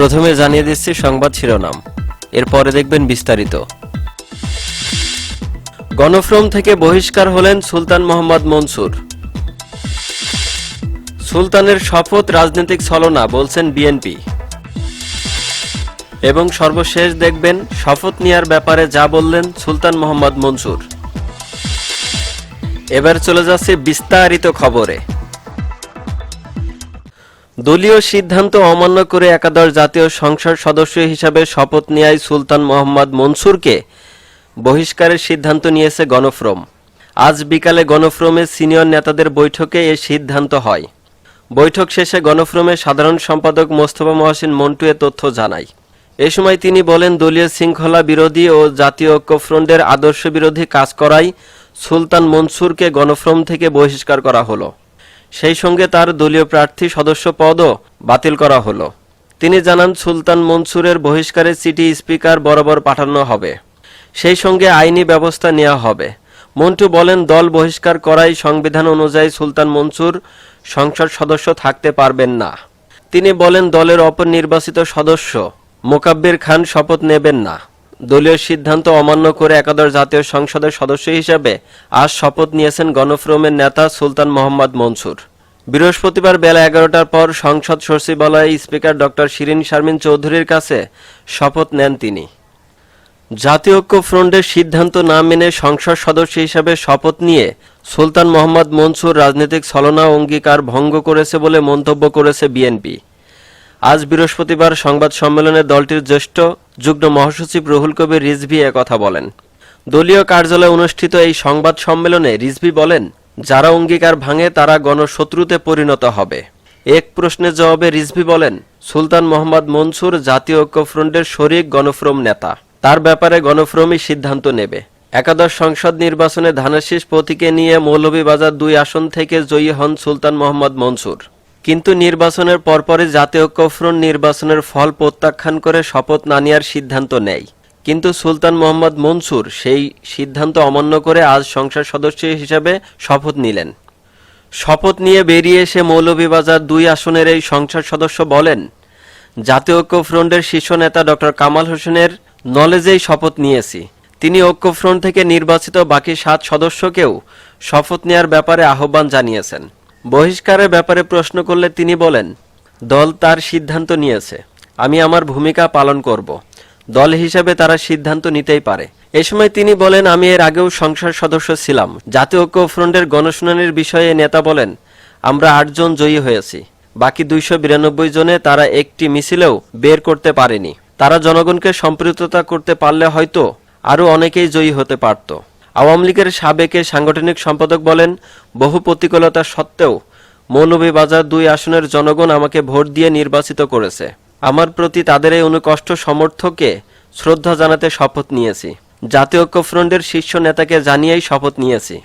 প্রথমে জানিয়ে দিচ্ছি সংবাদ শিরোনাম। এরপরে দেখবেন বিস্তারিত। গণফ্রম থেকে বহিষ্কার হলেন সুলতান মোহাম্মদ মনসুর। সুলতানের শপথ রাজনৈতিক ছলনা, বলছেন বিএনপি। এবং সর্বশেষ দেখবেন শপথ নেয়ার ব্যাপারে যা বললেন সুলতান মোহাম্মদ মনসুর। এবার চলে যাচ্ছে বিস্তারিত খবরে। দলীয় সিদ্ধান্ত অমান্য করে একাদশ জাতীয় সংসদ সদস্য হিসাবে শপথ নেয় সুলতান মোহাম্মদ মনসুরকে বহিষ্কারের সিদ্ধান্ত নিয়েছে গণফ্রম। আজ বিকালে গণফ্রমের সিনিয়র নেতাদের বৈঠকে এ সিদ্ধান্ত হয়। বৈঠক শেষে গণফ্রমের সাধারণ সম্পাদক মোস্তফা মহসিন মন্টু এ তথ্য জানায়। এ সময় তিনি বলেন, দলীয় শৃঙ্খলা বিরোধী ও জাতীয় ঐক্যফ্রন্টের আদর্শ বিরোধী কাজ করায় সুলতান মনসুরকে গণফ্রম থেকে বহিষ্কার করা হলো। সেই সঙ্গে তার দলীয় প্রার্থী সদস্য পদও বাতিল করা হলো। তিনি জানান, সুলতান মনসুরের বহিষ্কারের চিঠি স্পিকার বরাবর পাঠানো হবে। সেই সঙ্গে আইনি ব্যবস্থা নেওয়া হবে। মন্টু বলেন, দল বহিষ্কার করাই সংবিধান অনুযায়ী সুলতান মনসুর সংসদ সদস্য থাকতে পারবেন না। তিনি বলেন, দলের অপর নির্বাচিত সদস্য মোকাব্বির খান শপথ নেবেন না। দলীয় সিদ্ধান্ত অমান্য করে একাদশ জাতীয় সংসদের সদস্য হিসেবে আজ শপথ নিয়েছেন গণফ্রমের নেতা সুলতান মোহাম্মদ মনসুর। বৃহস্পতিবার বেলা এগারোটার পর সংসদ সচিবালয়ে স্পিকার ডক্টর শিরিন শারমিন চৌধুরীর কাছে শপথ নেন তিনি। জাতীয় ঐক্য ফ্রন্টের সিদ্ধান্ত না মেনে সংসদ সদস্য হিসাবে শপথ নিয়ে সুলতান মোহাম্মদ মনসুর রাজনৈতিক ছলনা অঙ্গীকার ভঙ্গ করেছে বলে মন্তব্য করেছে বিএনপি। আজ বৃহস্পতিবার সংবাদ সম্মেলনে দলটির জ্যেষ্ঠ যুগ্ম মহাসচিব রুহুল কবির রিজভি কথা বলেন। দলীয় কার্যালয়ে অনুষ্ঠিত এই সংবাদ সম্মেলনে রিজভি বলেন, যারা অঙ্গীকার ভাঙে তারা গণশত্রুতে পরিণত হবে। এক প্রশ্নের জবাবে রিজভি বলেন, সুলতান মোহাম্মদ মনসুর জাতীয় ঐক্যফ্রন্টের শরিক গণফ্রম নেতা। তার ব্যাপারে গণফ্রমই সিদ্ধান্ত নেবে। একাদশ সংসদ নির্বাচনে ধানাশিস প্রতীকে নিয়ে মৌলভীবাজার দুই আসন থেকে জয়ী হন সুলতান মোহাম্মদ মনসুর। কিন্তু নির্বাচনের পরপরই জাতীয় ঐক্যফ্রন্ট নির্বাচনের ফল প্রত্যাখ্যান করে শপথ না নেওয়ার সিদ্ধান্ত নেয়। কিন্তু সুলতান মোহাম্মদ মনসুর সেই সিদ্ধান্ত অমান্য করে আজ সংসদ সদস্য হিসেবে শপথ নিলেন। শপথ নিয়ে বেরিয়ে এসে মৌলভীবাজার দুই আসনের এই সংসদ সদস্য বলেন, জাতীয় ঐক্যফ্রন্টের শীর্ষ নেতা ডক্টর কামাল হোসেনের নলেজেই শপথ নিয়েছি। তিনি ঐক্যফ্রন্ট থেকে নির্বাচিত বাকি সাত সদস্যকেও শপথ নেয়ার ব্যাপারে আহ্বান জানিয়েছেন। বহিষ্কারের ব্যাপারে প্রশ্ন করলে তিনি বলেন, দল তার সিদ্ধান্ত নিয়েছে। আমি আমার ভূমিকা পালন করব। দল হিসেবে তারা সিদ্ধান্ত নিতেই পারে। এ সময় তিনি বলেন, আমি এর আগেও সংসদ সদস্য ছিলাম। জাতীয় ঐক্য ফ্রন্টের গণশুনানির বিষয়ে নেতা বলেন, আমরা আটজন জয়ী হয়েছি। বাকি দুইশো বিরানব্বই জনে তারা একটি মিছিলেও বের করতে পারেনি। তারা জনগণকে সম্পৃক্ততা করতে পারলে হয়তো আরও অনেকেই জয়ী হতে পারত। আওয়ামী লীগের সাবেকে সাংগঠনিক সম্পাদক বলেন, বহু প্রতিকূলতা সত্ত্বেও মৌলভীবাজার দুই আসনের জনগণ আমাকে ভোট দিয়ে নির্বাচিত করেছে। আমার প্রতি তাদের এই অনুকষ্ট সমর্থকে শ্রদ্ধা জানাতে শপথ নিয়েছি। জাতীয় ঐক্যফ্রন্টের শীর্ষ নেতাকে জানিয়েই শপথ নিয়েছি।